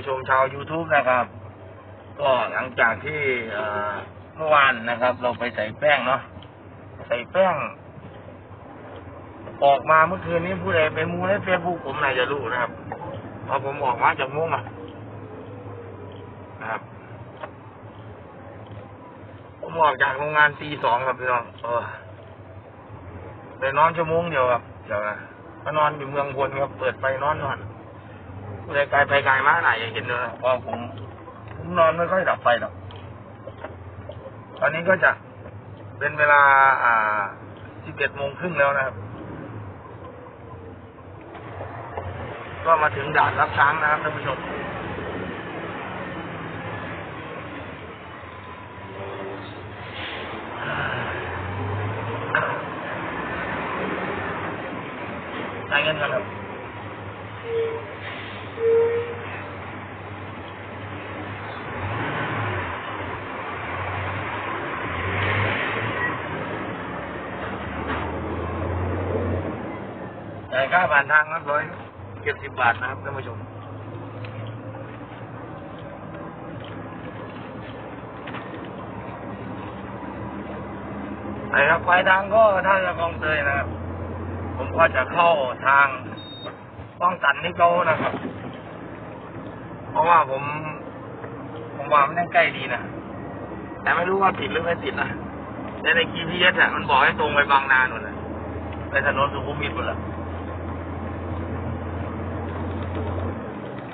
ผู้ชมชาว YouTube นะครับ ก็หลังจากที่เมื่อวานนะครับ เราไปใส่แป้งเนาะใส่แป้ง ออกมาเมื่อคืนนี้ผู้ใดไปมูในเฟซบุ๊กผมน่าจะรู้นะครับพอผมออกมาจากมุ้งอะนะครับผมออกจากโรงงานตีสองครับพี่น้องเออไปนอนชั่วโมงเดียวครับเดี๋ยวนะก็นอนอยู่เมืองพลครับ เปิดไฟนอนนอนูไกลไปไกลมาไหนยังเห็นเลยเพราะผมผมนอนไม่ค่อยดับไฟหรอก ตอนนี้ก็จะเป็นเวลา อ่าสิบเอ็ดโมงครึ่งแล้วนะครับ ก็มาถึงด่านรับช้างนะครับท่านผู้ชม จ่ายเงินกันครับ จ่ายค่าผ่านทางครับร้อยเจ็ดสิบบาทนะครับท่านผู้ชมไอ้ครับปลายทางก็ท่าละกองเตยนะครับ ผมก็จะเข้าทางป้องกันนี่เขานะครับ เพราะว่าผม ผมว่ามันใกล้ดีนะ แต่ไม่รู้ว่าติดหรือไม่ติดนะแต่ใน GPS อะมันบอกให้ตรงไปบางนาหนุนเลยไปถนนสุขุมวิทหมดเลย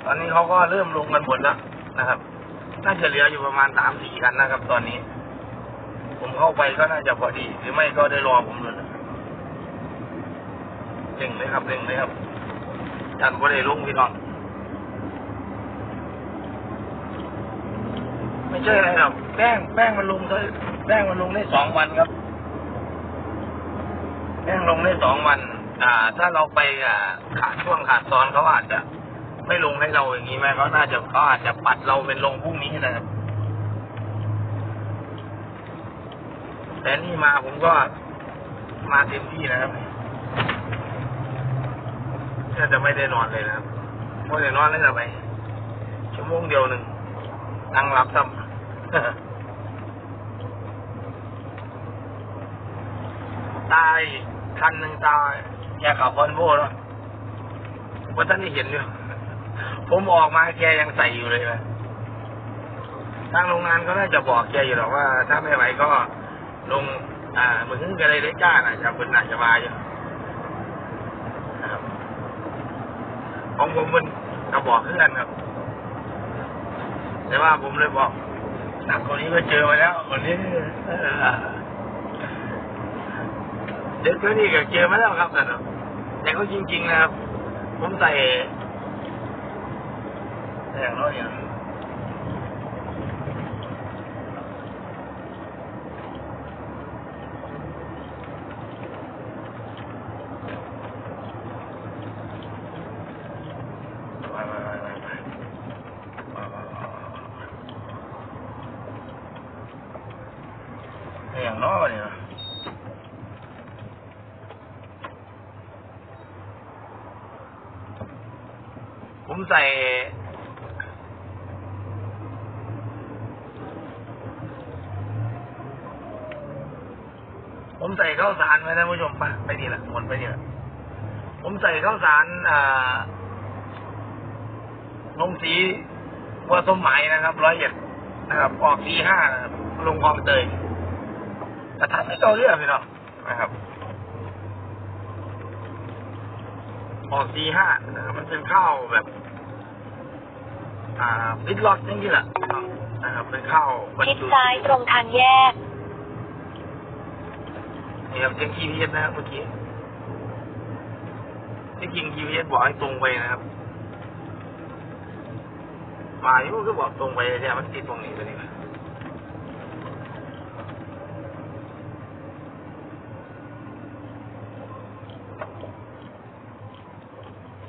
ตอนนี้เขาก็เริ่มลงกันหมดแล้วนะครับ น่าจะเหลืออยู่ประมาณสามสี่คันนะครับ ตอนนี้ ผมเข้าไปก็น่าจะพอดี หรือไม่ก็ได้รอผมเลยเร่งเลยครับเร่งเลยครับจันก็ได้ลงพี่น้องไม่ใช่อะไรหรอกแป้งแป้งมันลงได้แป้งมันลงได้สองวันครับ แป้งลงได้สองวัน อ่า ถ้าเราไปอ่าขาดช่วงขาดซ้อนเขาอาจจะ ไม่ลงให้เราอย่างนี้ไหมเขาน่าจะเขาอาจจะปัดเราเป็นลงพรุ่งนี้นะครับ แต่นี่มาผมก็มาเต็มที่นะครับน่าจะไม่ได้นอนเลยนะครับไม่ได้นอนเลยจะไปชั่วโมงเดียวหนึ่งนั่งรับซ้ำตายคันหนึ่งตายแกขับวอลโว่แล้วว่าท่านได้เห็นอยู่ ผมออกมาแกยังใส่อยู่เลยนะทางโรงงานก็น่าจะบอกแกอยู่หรอกว่า ถ้าไม่ไหวก็ลง อ่าเหมือนกันเลยได้จ้าน่ะจะเป็นน่าจะมาอยู่ของผมมันก็บอกเพื่อนครับ แต่ว่าผมเลยบอกหนักคนนี้ก็เจอมาแล้ววันนี้เออเด็กคนนี้ก็เจอมาแล้วครับแต่เนอะแต่ก็จริง ๆ นะครับ ผมใส่ แต่อย่างน้อยอย่างไปไปไปไปไปแต่อย่างน้อยเนี่ยผม ใส่ข้าวสารไว้นะผู้ชมไปไปนี่แหละมดไปนี่แหละผมใส่ข้าวสารอ่าลงสีวัวสมหมายนะครับร้อยเอ็ดนะครับ ออกสีห้านะครับลงคลองเตยแต่ทำไม่เก่าเรื่องพี่น้องนะครับ ออกสีห้านะครับมันเป็นข้าวแบบ อ่าพิดล็อตนี่แหละนะครับเป็นข้าวชิดซ้ายตรงทางแยก นี่ครับเช็ค GPS นะครับเมื่อกี้ที่จริง GPS บอกให้ตรงไปนะครับมาอยู่ก็บอกตรงไปเนี่ยมันติดตรงนี้ไปนี่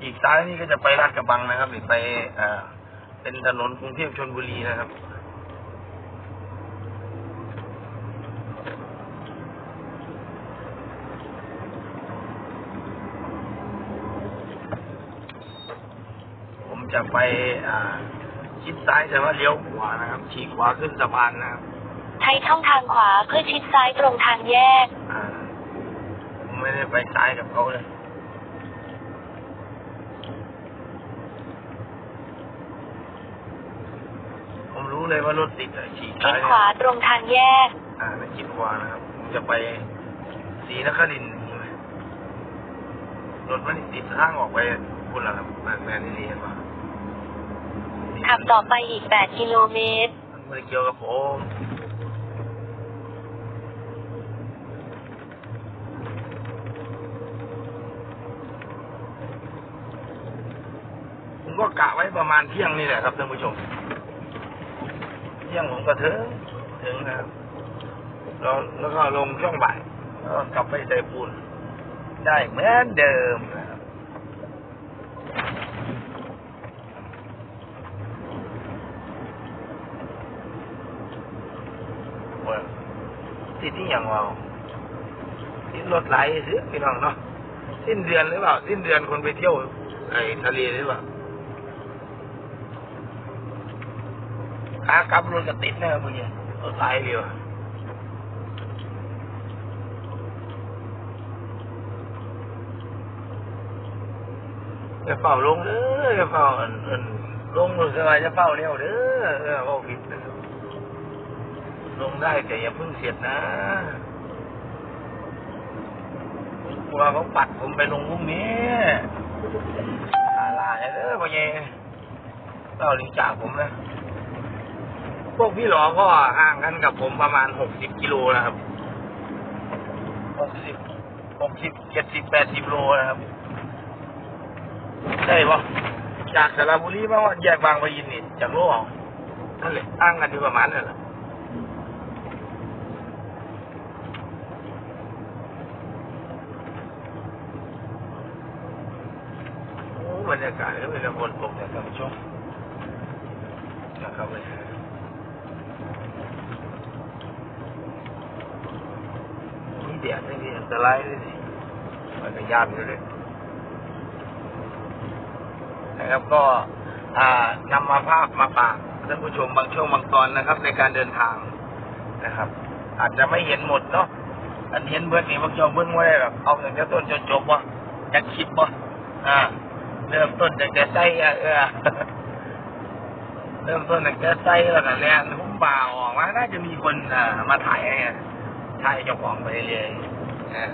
อีกซ้ายนี่ก็จะไปลาดกระบังนะครับหรือไปเอ่อเป็นถนนกรุงเทพชนบุรีนะครับ ผม จะไปอ่าชิดซ้ายแต่ว่าเลี้ยวขวานะครับฉีกขวาขึ้นสะพานนะครับใช้ช่องทางขวาเพื่อชิดซ้ายตรงทางแยกอ่าผมไม่ได้ไปซ้ายกับเขาเลยผมรู้เลยว่ารถติดอะฉีกชิซ้าดยขวาตรงทางแยก อ่าไม่ชิดขวานะครับผมจะไปศรีนครินทร์ใช่ไหมรถมันติดข้างออกไปพุ่นละครับแมนแมนนี่เห็นปะ ขับต่อไปอีก 8 กิโลเมตร มันไม่เกี่ยวกับผมผมก็กะไว้ประมาณเที่ยงนี่แหละครับท่านผู้ชม เที่ยงผมก็ถึงถึงนะครับแล้วแล้วก็ลงช่วงบ่ายแล้วก็กลับไปใส่ปูนได้เหมือนเดิมนะครับโอ้ย ติดที่อย่างเราติดรถไหลซื้อพี่น้องเนาะสิ้นเดือนหรือเปล่า สิ้นเดือนคนไปเที่ยวไอ้ทะเลหรือเปล่าขากลับรถก็ติดแนะครับเมื่อกี้รถไหลเดียวจะเป่าลงเด้อจะเป่าอันอันลงมือสบายจะเป่าเร็วเด้อเออเอาผิดนะครับ ลงได้แต่อย่าเพิ่งเสียดนะกลัวเขาปัดผมไปลงพรุ่งนี้อะไรเด้อพ่อเย่เป่าลิงจากผมนะพวกพี่หลอก็ห่างกันกับผมประมาณหกสิบกิโลนะครับหกสิบหกสิบเจ็ดสิบแปดสิบโลนะครับได้ปะจากสระบุรีมาว่าแยกบางปะอินนี่จากโลกนั่นแหละอ้างกันอยู่ประมาณนั่นแหละโอ้บ รยากาศก็เป็นฝนตกแต่ท่านผู้ชมนะครับเลยนี่เดียดนี่อันตรายเลยสิมันก็ยานอยู่เลยนะครับก็นำมาภาพมาฝากท่านผู้ชมบางช่วงบางตอนนะครับ ในการเดินทางนะครับ อาจจะไม่เห็นหมดเนาะอันเห็นเบื้องนี้บางช่วงเบื้องไว้แบบเอาอย่างจะต้นจนจบวะจะคิดวะอ่า เริ่มต้นจากจะใส่อะเออเริ่มต้นจากจะใส่แล้วก็แล่นหุ้มบ่าออกมาน่าจะมีคนอ่ามาถ่ายให้อะถ่ายเจ้าของไปเรื่อยอ่า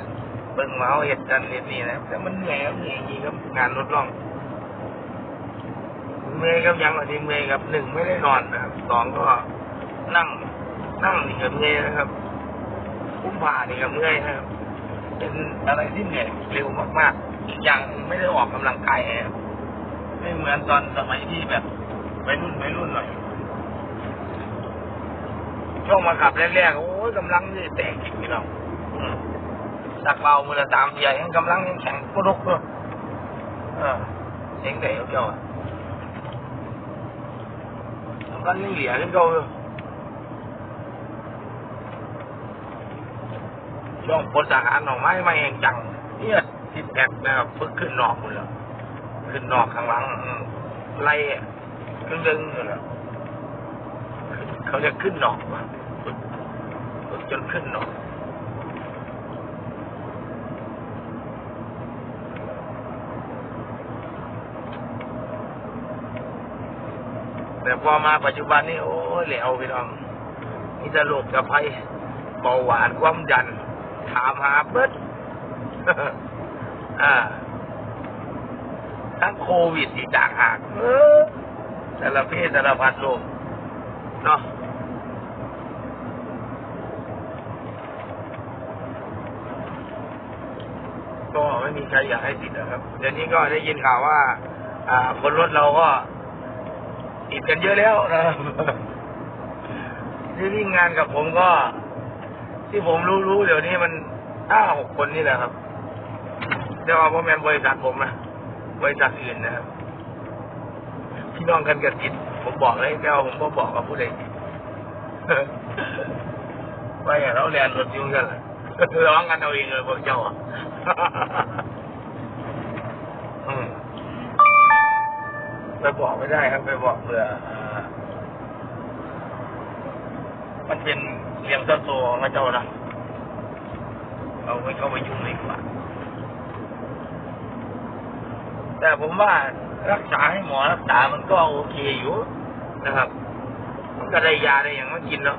เบิ่งมาเอาเหตุกันเรื่อยนะแต่มันเหนื่อยครับเหนื่อยจริงครับงานรถล่องเมย์ครับยังอันนี้เมย์ครับหนึ่งไม่ได้นอนนะครับสองก็นั่ง นั่งนี่กับเมย์นะครับคุ้มผ่านี่กับเมื่อยนะครับเป็นอะไรที่เหนื่อยเร็วมากๆ อีกอย่างไม่ได้ออกกำลังกายไม่เหมือนตอนสมัยที่แบบไปรุ่นไปรุ่นหน่อยช่วงมาขับแรกๆโอ้ยกำลังนี่แตกจริงพี่น้องอืมสักเบามือละสามเทียยังกำลังยังแข็งกระดกเลยเออเสียงเตะเจ้าอะมันยังเหลือขึ้นเขาอยู่ช่วงปนทหารหน่อไม้มาเองจังเนี่ย สิบแปดนะครับฝึกขึ้นนอกหมดแล้วขึ้นนอกข้างหลังไล่กึ่งดึงๆเลยเขาจะขึ้นนอกว่ะฝึกฝึกจนขึ้นนอกแต่พอมาปัจจุบันนี่โอ้ยเหลวพี่น้องนี่จะโรคกระเพเบาหวานความดัน ถามหาเบิด อ่า ทั้งโควิดอีกต่างหากเออแต่ละเพศแต่ละพันโลกเนาะก็ไม่มีใครอยากให้ติดนะครับ เดี๋ยวนี้ก็ได้ยินข่าวว่า อ่า คนรถเราก็ติดกันเยอะแล้วนะครับที่วิ่งงานกับผมก็ ที่ผมรู้รู้ๆเดี๋ยวนี้มันห้าหกคนนี่แหละครับ เดี๋ยวเอาพ่อแมนบริษัทผมนะบริษัทอื่นนะครับพี่น้องกันกับติดผมบอกเลยแต่ว่าผมก็บอกกับผู้ใดติดไปอะเราเรียนรถยุ่งกันเลยร้องกันเอาเองเลยพวกเจ้าอะไปบอกไม่ได้ครับ ไปบอกเผื่ออ่ามันเป็นเลี้ยงต้นโตของพระเจ้านะเราไม่เข้าไปยุ่งเลยดีกว่า แต่ผมว่ารักษาให้หมอรักษามันก็โอเคอยู่นะครับ มันก็ได้ยาได้อย่างมากินแล้ว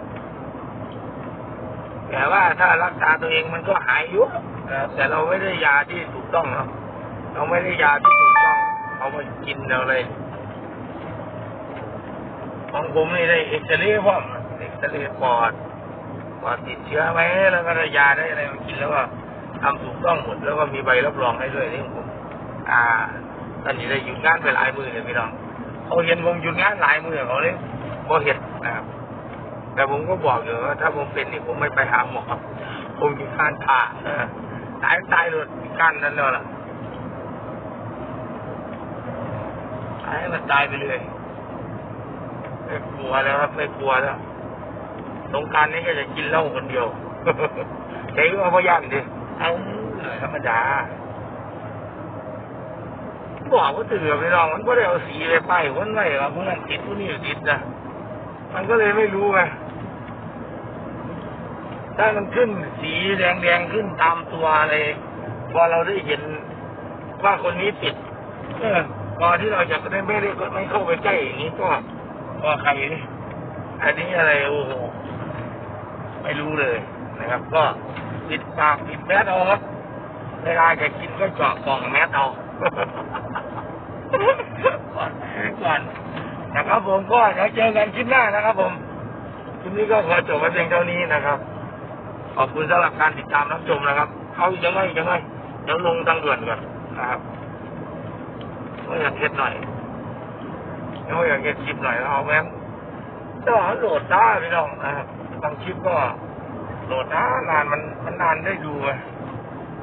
แต่ว่าถ้ารักษาตัวเองมันก็หายอยู่นะแต่เราไม่ได้ยาที่ถูกต้องเนาะเราไม่ได้ยาที่ถูกต้องเอามากินเราเลยของผมนี่ได้เอ็กซเรย์พร้อมเอ็กซเรย์ปอดปอดติดเชื้อไหมแล้วก็ได้ยาได้อะไรมากินแล้วก็ทำถูกต้องหมดแล้วก็มีใบรับรองให้ด้วยนี่ของผมอ่า อนนี้ได้หยุดงานไปหลายมือเลยพี่น้องเขาเห็นผมหยุดงานหลายมือเขาเลยบ่เห็นนะครับ แต่ผมก็บอกอยู่ว่าถ้าผมเป็นนี่ผมไม่ไปหาหมอผมอยู่ข้างผ่าเออตายตายเลยกั้นนั่นแล้วล่ะตายให้มันตายไปเลยไม่กลัวแล้วครับไม่กลัวแล้วสงการนี้ก็จะกินเหล้าคนเดียวใจก็พยายามดิเอาธรรมดา บอกว่าตื่นไปลองมันก็ได้เอาสีไปป้ายวันไว้ครับเพราะนั่นติดพวกนี้อยู่ติดนะมันก็เลยไม่รู้ไงถ้ามันขึ้นสีแดงๆขึ้นตามตัวอะไรพอเราได้เห็นว่าคนนี้ติดเออพอที่เราจะได้ไม่ได้ไม่เข้าไปใกล้อย่างนี้ก็ก็ใครนี่อันนี้อะไรโอ้โหไม่รู้เลยนะครับ ก็ปิดปากปิดแมสเอาครับเวลาจะกินก็เจาะกล่องแมสเอา ก่อนนะครับผมก็เดี๋ยวเจอกันคลิปหน้านะครับผมคลิปนี้ก็ขอจบไว้เพียงเท่านี้นะครับ ขอบคุณสำหรับการติดตามรับชมนะครับเอายังไงยังไงเดี๋ยวลงทางด่วนก่อนนะครับก็อยากเฮ็ดหน่อยเดี๋ยวอยากเฮ็ดคลิปหน่อยเอาแม่งก็โหลดได้พี่น้องนะครับบางคลิปก็โหลดนานนานมันมันนานได้ดูไง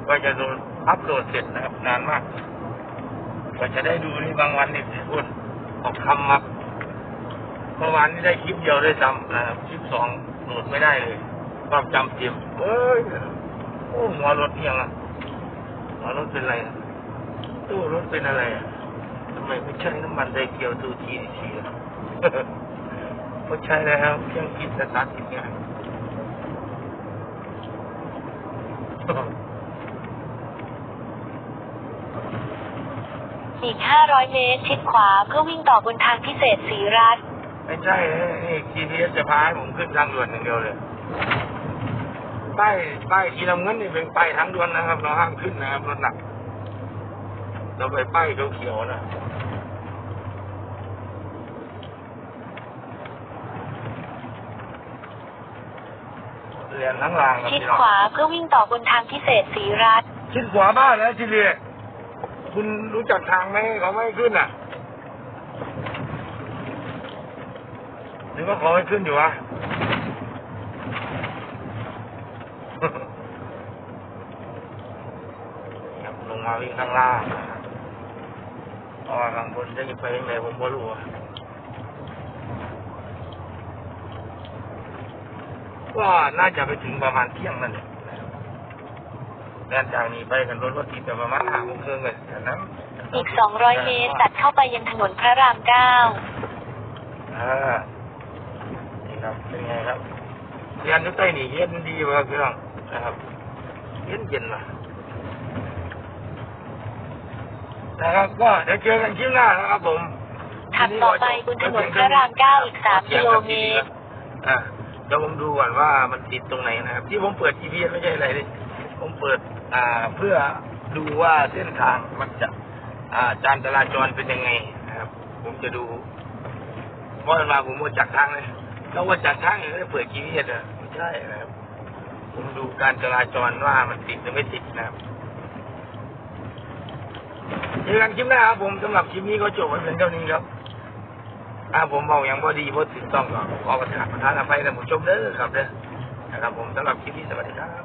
กว่าจะโหลดอัพโหลดเสร็จนะครับ นานมาก ก็จะได้ดูนี่บางวันนี่พูดออกคำมาเมื่อวานนี่ได้คลิปเดียวด้วยซ้ำนะครับคลิปสองโหลดไม่ได้เลยความจำเต็มเอ้ยโอ้หัวรถเอียงอะหัวรถเป็นไรตู้รถเป็นอะไรอะทำไมไม่ใช่น้ำมันไดเกียวตูทีดีทีอะไม่ใช่แล้วเครื่องคิดสตาร์ทติดง่าย อีก 500 เมตร ชิดขวาเพื่อวิ่งต่อบนทางพิเศษสีรัฐ ไม่ใช่นี่ GPS จะพาให้ผมขึ้นทางด่วนอย่างเดียวเลยป้ายป้ายสีน้ำเงินนี่เป็นป้ายทางด่วนนะครับ เราห้ามขึ้นนะครับรถหนัก เราไปป้ายเขียวๆนะเรียนทั้งรางครับชิดพี่น้องขวาเพื่อวิ่งต่อบนทางพิเศษสีรัฐ ชิดขวาบ้านแล้วทีเรีย คุณรู้จักทางไหมเขาไม่ขึ้นอะหรือว่าเขาให้ขึ้นอยู่วะลงมาวิ่งข้างล่างนะครับเพราะว่าข้างบนจะไปยังไงผมไม่รู้อะก็น่าจะไปถึงประมาณเที่ยงนั่นแหละ นะครับด้านจากนี้ไปกันรถรถติดไปประมาณห้าโมงครึ่งเลยแต่นั้นอีก200เมตรตัดเข้าไปยังถนนพระราม9อ่านี่ครับเป็นไงครับเรียนที่ใต้นี่เย็นดีวะพี่น้องนะครับเย็นเย็นๆนะนะครับก็เดี๋ยวเจอกันคลิปหน้านะครับผมขับต่อไปบนถนนพระราม9อีก3กิโลเมตรอะเดี๋ยวผมดูก่อนว่ามันติดตรงไหนนะครับ ที่ผมเปิด GPS ไม่ใช่อะไรเลย ผมเปิดอ่าเพื่อดูว่าเส้นทางมันจะอ่าการจราจรเป็นยังไงนะครับ ผมจะดูเพราะมาผมว่าจากทางเลยแล้วว่าจากทางเนี่ยเปิด GPS อะไม่ใช่นะครับ ผมดูการจราจรว่ามันติดหรือไม่ติดนะครับเจอกันคลิปหน้าครับผมสำหรับคลิปนี้ก็จบไว้เพียงเท่านี้ครับอ่าผมบอกอย่างพอดีพอถึงต้องก็ขอประทานประทานอภัยท่านผู้ชมเด้อครับเด้อนะครับผมสำหรับคลิปนี้สวัสดีครับ